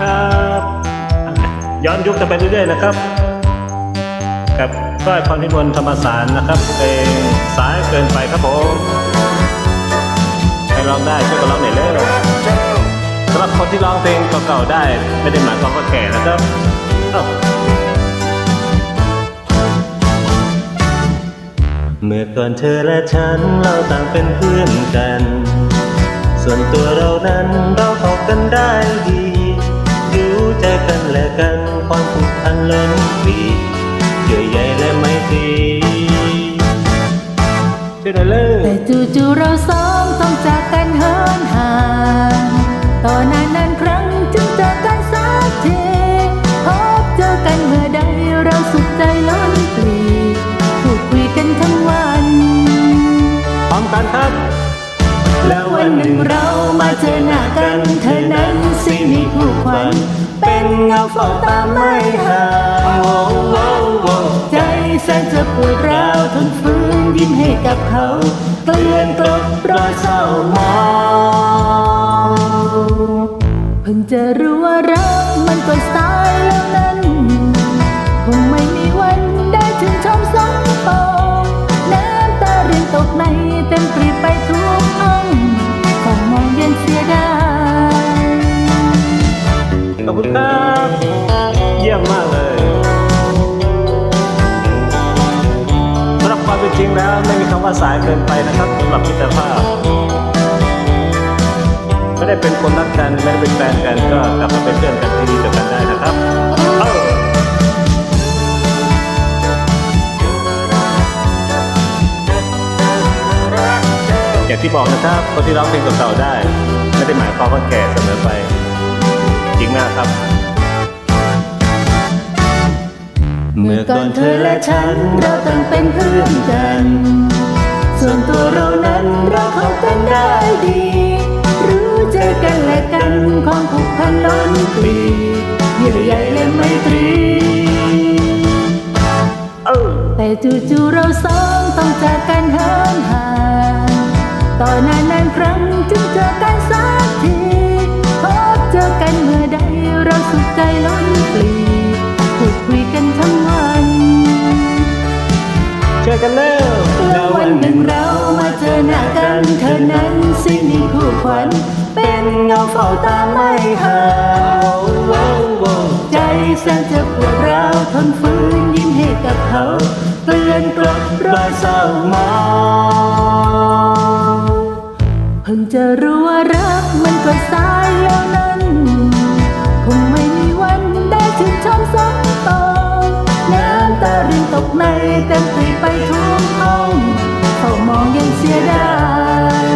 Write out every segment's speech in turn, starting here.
ครับ ย้อนยุคกันไปเรื่อยๆนะครับ กับก้อยพรพิมลธรรมสารนะครับเพลงสายเกินไปครับผมใครร้องได้ช่วยกันร้องหน่อยเร็วสำหรับคนที่ร้องเพลงเก่าๆได้ ไม่ได้หมายความว่าแก่นะครับเมื่อก่อนเธอและฉันเราต่างเป็นเพื่อนกัน ส่วนตัวเรานั้นเราเข้ากันได้ดี ใจกันและกัน ความผูกพันล้นปีเยื่อใยและไมตรีช่วยหน่อยเลยแต่จู่ๆเราสองต้องจากกันเหินห่างต่อนานนานๆครั้งจึงเจอกันสักทีพบเจอกันเมื่อใดเราสุขใจล้นปลีพูดคุยกันทั้งวันพร้อมกันครับแล้ววันหนึ่งเรามาเจอหน้ากันเธอนั้นสิมีผู้ควัน เงาเฝ้าตามไม่ห่างใจแสนจะปวดร้าวทนฝืนยิ้มให้กับเขาเกลื่อนกลบรอยเศร้ามองเพิ่งจะรู้ว่ารักมันก็สายแล้วนั้นคงไม่มีวันได้ชื่นชมสมปองน้ำตาเรินตกในเต็มปรีไปทุกห้องคงมองเย็นเสียดายขอบคุณครับ จริงแล้วไม่มีคำว่าสายเกินไปนะครับสำหรับมิตรภาพ ไม่ได้เป็นคนรักกันไม่ได้เป็นแฟนกันก็กลับมาเป็นเพื่อนกันที่ดีต่อกันได้นะครับเอ้าอย่างที่บอกนะครับคนที่ร้องเพลงเก่าๆได้ ไม่ได้หมายความว่าแก่เสมอไป จริงมากครับ เมื่อก่อนเธอและฉันเราต่างเป็นเพื่อนกัน ส่วนตัวเรานั้นเราเข้ากันได้ดี รู้ใจอกันและกันความผูกพันล้นปลีเยื่อใยและไมตรีเออแต่จู่ๆเราสองต้องจากกันเหินห่างต่อนานนานๆครั้งจึงเจอกันสักทีพบเจอกันเมื่อใดเราสุขใจล้น กันเร็วแล้ววันหนึ่งเรามาเจอหน้ากันเธอนั้นสิมีคู่ขวัญเป็นเงาเฝ้าตาไม่ห่างใจแสนจะปวดร้าวทนฝืนยิ้มให้กับเขาเกลื่อนกลบรอยเศร้ามองเพิ่งจะรู้ว่ารักมันก็สายแล้วนั้นคงไม่มีวันได้ชื่นชมสมปองน้ำตารินตกในเต็ม ทุกห้องเฝ้ามองยังเสียดาย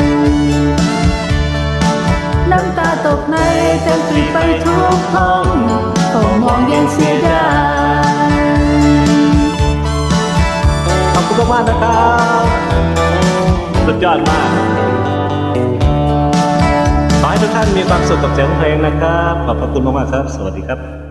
น้ำตาตกในเต็มปรีไปทุกห้องเฝ้ามองยังเสียดายขอบคุณมากนะครับสุดยอดมากขอให้ทุกท่านมีความสุขกับเสียงเพลงนะครับ ขอบพระคุณมากๆครับ สวัสดีครับ